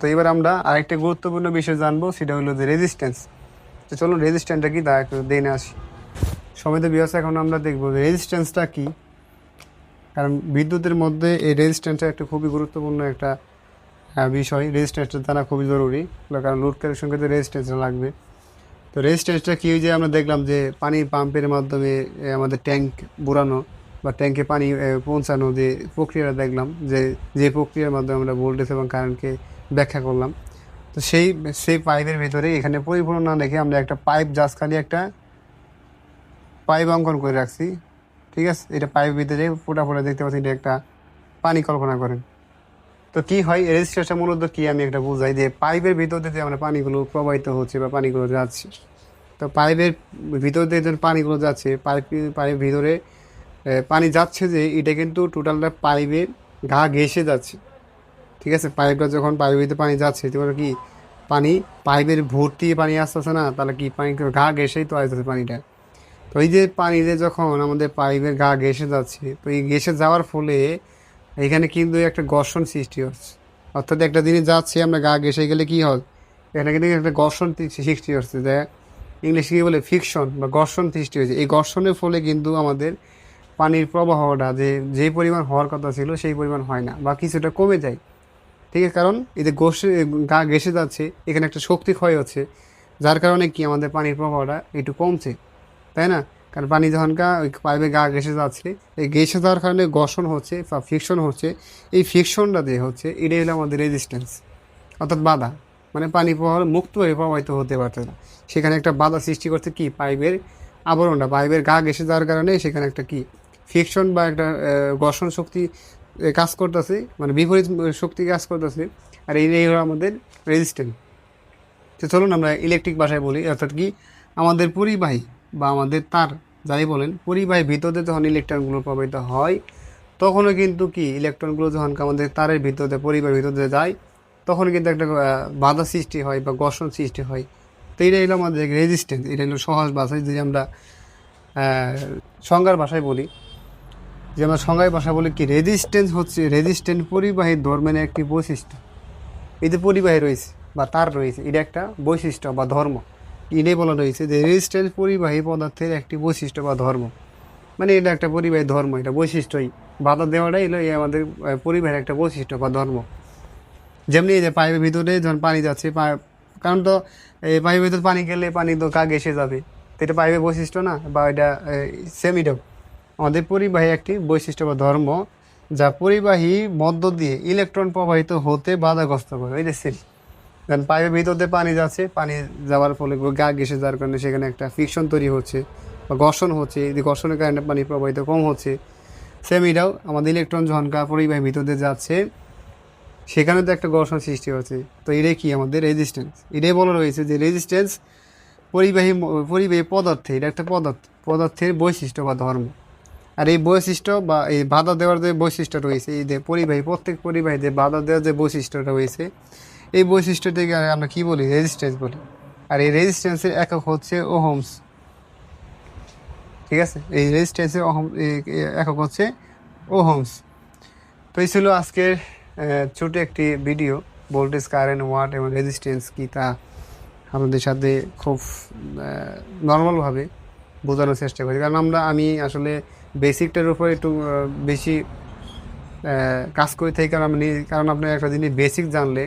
তো এবার আমরা আরেকটা গুরুত্বপূর্ণ বিষয় জানব, সেটা হলো যে রেজিস্ট্যান্স তো চলুন রেজিস্ট্যান্সটা কি, তা একটু দেখে আসি। সময় তো বিয়াস এখন আমরা দেখব যে রেজিস্ট্যান্সটা কি। কারণ বিদ্যুতের মধ্যে এই রেজিস্ট্যান্সটা একটা খুবই গুরুত্বপূর্ণ একটা বিষয়। রেজিস্ট্যান্সটা জানা খুবই জরুরি, কারণ লোড কানেকশন করতে রেজিস্ট্যান্সটা লাগবে। তো রেজিস্ট্যান্সটা কি যে আমরা দেখলাম যে পানি পাম্পের মাধ্যমে আমাদের ট্যাঙ্ক বুড়ানো বা ট্যাঙ্কে পানি পৌঁছানো যে প্রক্রিয়াটা দেখলাম, যে যে প্রক্রিয়ার মাধ্যমে আমরা ভোল্টেজ এবং কারেন্টকে ব্যাখ্যা করলাম। তো সেই সেই পাইপের ভিতরে এখানে পরিপূর্ণ না রেখে আমরা একটা পাইপ জাস্ট খালি একটা পাইপ অঙ্কন করে রাখছি। ঠিক আছে? এটা পাইপের ভিতরে ফোটা ফোটা দেখতে পাচ্ছি এটা একটা পানি কল্পনা করেন। তো কি হয়? রেজিস্ট্রেশন মূলত কি আমি একটা বুঝাই যে পাইপের ভিতর দিয়ে আমরা পানিগুলো প্রবাহিত হচ্ছে বা পানিগুলো যাচ্ছে, তো পাইপের ভিতর দিয়ে যে পানিগুলো যাচ্ছে পাইপ পাইপের ভিতরে পানি যাচ্ছে যে, এটা কিন্তু টোটালটা পাইপের ঘা ঘেসে যাচ্ছে। ঠিক আছে, পাইপটা যখন পাইপের পানি যাচ্ছে তোমার কি, পানি, পাইপের ভর্তি পানি আসতেছে না, তাহলে কি পানি ঘা ঘেসেই তো আসতেছে পানিটা। তো এই যে পানিতে যখন আমাদের পাইপের গা ঘেসে যাচ্ছে, তো এই ঘেসে যাওয়ার ফলে এখানে কিন্তু একটা ঘর্ষণ সৃষ্টি হচ্ছে। অর্থাৎ একটা জিনিস যাচ্ছে, আমরা গা ঘেসে গেলে কি হয়? এখানে কিন্তু একটা ঘর্ষণ সৃষ্টি হচ্ছে, যে ইংলিশে কি বলে ফিকশন বা ঘর্ষণ সৃষ্টি হয়েছে এই ঘর্ষণের ফলে কিন্তু আমাদের পানির প্রবাহটা যে যে পরিমাণ হওয়ার কথা ছিল, সেই পরিমাণ হয় না বা কিছুটা কমে যায়। ঠিক আছে, কারণ যে গোসে গা ঘেসে যাচ্ছে, এখানে একটা শক্তি ক্ষয় হচ্ছে, যার কারণে কি আমাদের পানির প্রবাহটা একটু কমছে, তাই না? কারণ পানি যখন গা, ওই পাইপে গা ঘেসে যাচ্ছে, এই ঘেসে যাওয়ার কারণে ঘর্ষণ হচ্ছে বা ফিকশন হচ্ছে, এই ফিকশনটা দিয়ে হচ্ছে, এটাই হলো আমাদের রেজিস্ট্যান্স অর্থাৎ বাধা মানে পানি প্রবাহ মুক্ত হয়ে প্রবাহিত হতে পারছে না। সেখানে একটা বাধা সৃষ্টি করছে কি? পাইপের আবরণটা, পাইপের গা ঘেসে যাওয়ার কারণে সেখানে একটা কি? ফিকশন বা একটা ঘর্ষণ শক্তি কাজ করতেছে মানে বিপরীত শক্তি কাজ করতেছে, আর এই হলো আমাদের রেজিস্ট্যান্স তো চলুন আমরা ইলেকট্রিক ভাষায় বলি, অর্থাৎ কি আমাদের পরিবাহী বা আমাদের তার, যাই বলেন পরিবাহী ভিতরে যখন ইলেকট্রনগুলো প্রবাহিত হয়, তখনও কিন্তু কি ইলেকট্রনগুলো যখন আমাদের তারের ভিতরে, পরিবাহের ভিতরে যায়, তখন কিন্তু একটা বাধা সৃষ্টি হয় বা ঘর্ষণ সৃষ্টি হয়। তো এটা হলো আমাদের রেজিস্ট্যান্স এটা হলো সহজ ভাষায় যদি আমরা সংজ্ঞার ভাষায় বলি। যে আমরা সংজ্ঞায় ভাষা বলি কি? রেজিস্ট্যান্স হচ্ছে রেজিস্ট্যান্ট পরিবাহী ধর্মের একটি বৈশিষ্ট্য। যে পরিবাহী রয়েছে, বা তার রয়েছে, এটা একটা বৈশিষ্ট্য বা ধর্ম। এটাই বলা রয়েছে যে রেজিস্ট্যান্স পরিবাহী পদার্থের একটি বৈশিষ্ট্য বা ধর্ম। মানে এটা একটা পরিবাহী ধর্ম, এটা বৈশিষ্ট্যই। বাধা দেওয়াটাই হলো এই আমাদের পরিবাহের একটা বৈশিষ্ট্য বা ধর্ম। যেমনি এই যে পাইপের ভিতরে যখন পানি যাচ্ছে কারণ তো এই পাইপের ভিতরে পানি গেলে পানি তো কাক এসে যাবে। তো এটা পাইপের বৈশিষ্ট্য না? বা এটা সেম এটাও আমাদের পরিবাহী একটি বৈশিষ্ট্য বা ধর্ম যা পরিবাহী মধ্য দিয়ে ইলেকট্রন প্রবাহিত হতে বাধাগ্রস্ত করে। এই যে সেম কারণ পাইপের ভিতর দিয়ে পানি যাচ্ছে, পানি যাওয়ার ফলে গা ঘেসে যাওয়ার কারণে সেখানে একটা ফিকশন তৈরি হচ্ছে বা ঘর্ষণ হচ্ছে এই ঘর্ষণের কারণে পানি প্রবাহিত কম হচ্ছে। সেম এটাও আমাদের ইলেকট্রন গা পরিবাহী ভিতর দিয়ে যাচ্ছে, সেখানে তো একটা ঘর্ষণ সৃষ্টি হচ্ছে। তো এটাই কি আমাদের রেজিস্ট্যান্স এটাই বলা রয়েছে যে রেজিস্ট্যান্স পরিবাহী পরিবাহী পদার্থে, এটা একটা পদার্থ, পদার্থের বৈশিষ্ট্য বা ধর্ম। আর এই বৈশিষ্ট্য বা এই বাধা দেওয়ার যে বৈশিষ্ট্য রয়েছে, এই যে পরিবাহী, প্রত্যেক পরিবাহীতে বাধা দেওয়ার যে বৈশিষ্ট্যটা রয়েছে, এই বৈশিষ্ট্যটিকে আমরা কি বলি? রেজিস্ট্যান্স বলি। আর এই রেজিস্ট্যান্সের একক হচ্ছে ওহমস ঠিক আছে? এই রেজিস্ট্যান্সের অহম একক হচ্ছে ওহমস তো এই ছিল আজকের ছোট একটি ভিডিও ভোল্টেজ কারেন্ট ওয়াট এবং রেজিস্ট্যান্স কি তা আপনাদের সাথে খুব নর্মালভাবে বোঝানোর চেষ্টা করি। কারণ আমরা আমি আসলে বেসিকটার উপর একটু বেশি কাজ করে থাকি। কারণ আপনি কারণ আপনি একটা জিনিস বেসিক জানলে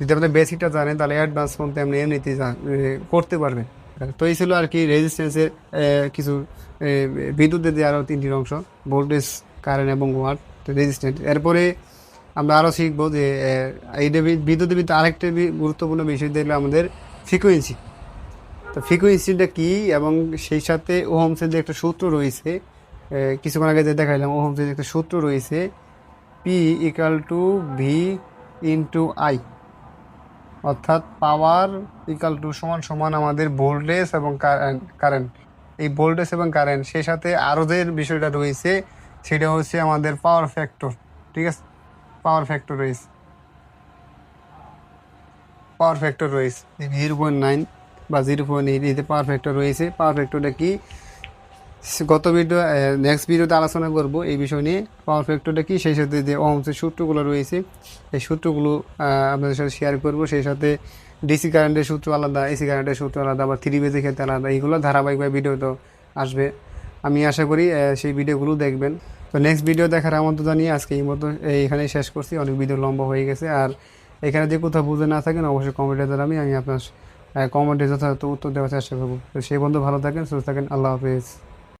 যদি আপনি বেসিকটা জানেন তাহলে অ্যাডভান্স পর্যন্ত আপনি এমনিতেই জান- এ, করতে পারবেন। তো এই ছিল আর কি রেজিস্ট্যান্সের কিছু বিদ্যুতের দিয়ে আরও তিনটির অংশ ভোল্টেজ কারেন্ট এবং ওয়াট রেজিস্ট্যান্স এরপরে আমরা আরও শিখব যে এই যে বি- বিদ্যুতের ভিতরে আরেকটা গুরুত্বপূর্ণ বিষয় দেখলে আমাদের ফ্রিকুয়েন্সি তো ফ্রিকুয়েন্সিটা কি এবং সেই সাথে ওহমসের যে একটা সূত্র রয়েছে কিছুক্ষণ আগে যে দেখাইলাম ওহমসের যে একটা সূত্র রয়েছে P equal to V into I অর্থাৎ পাওয়ার ইকাল টু সমান সমান আমাদের ভোল্টেজ এবং কারেন্ট এই ভোল্টেজ এবং কারেন্ট সেই সাথে আরও যে বিষয়টা রয়েছে, সেটা হচ্ছে আমাদের পাওয়ার ফ্যাক্টর ঠিক আছে? পাওয়ার ফ্যাক্টর রয়েছে। পাওয়ার ফ্যাক্টর রয়েছে। জিরো পয়েন্ট নাইন বা জিরো পয়েন্ট এইট রয়েছে। পাওয়ার ফ্যাক্টরটা কি? গত ভিডিও নেক্সট ভিডিওতে আলোচনা করব এই বিষয় নিয়ে। পাওয়ার ফ্যাক্টরটা কি? সেই সাথে যে অহমসের সূত্রগুলো রয়েছে, এই সূত্রগুলো আপনাদের সাথে শেয়ার করব। সেই সাথে ডিসি কারেন্টের সূত্র আলাদা এসি কারেন্টের সূত্র আলাদা বা থ্রি বেজের ক্ষেত্রে আলাদা, এইগুলো ধারাবাহিকভাবে ভিডিও তো আসবে। আমি আশা করি সেই ভিডিওগুলো দেখবেন। তো নেক্সট ভিডিও দেখার আমন্ত্রণ জানিয়ে আজকে এই মতো এইখানেই শেষ করছি। অনেক ভিডিও লম্বা হয়ে গেছে। আর এখানে যে কোথাও বুঝে না থাকেন, অবশ্যই কমেন্টে জানাবি আমি আপনার কমেন্টে যথাযথ উত্তর দেওয়ার চেষ্টা করব। তো সেই বন্ধু ভালো থাকেন, সুস্থ থাকেন, আল্লাহ হাফিজ।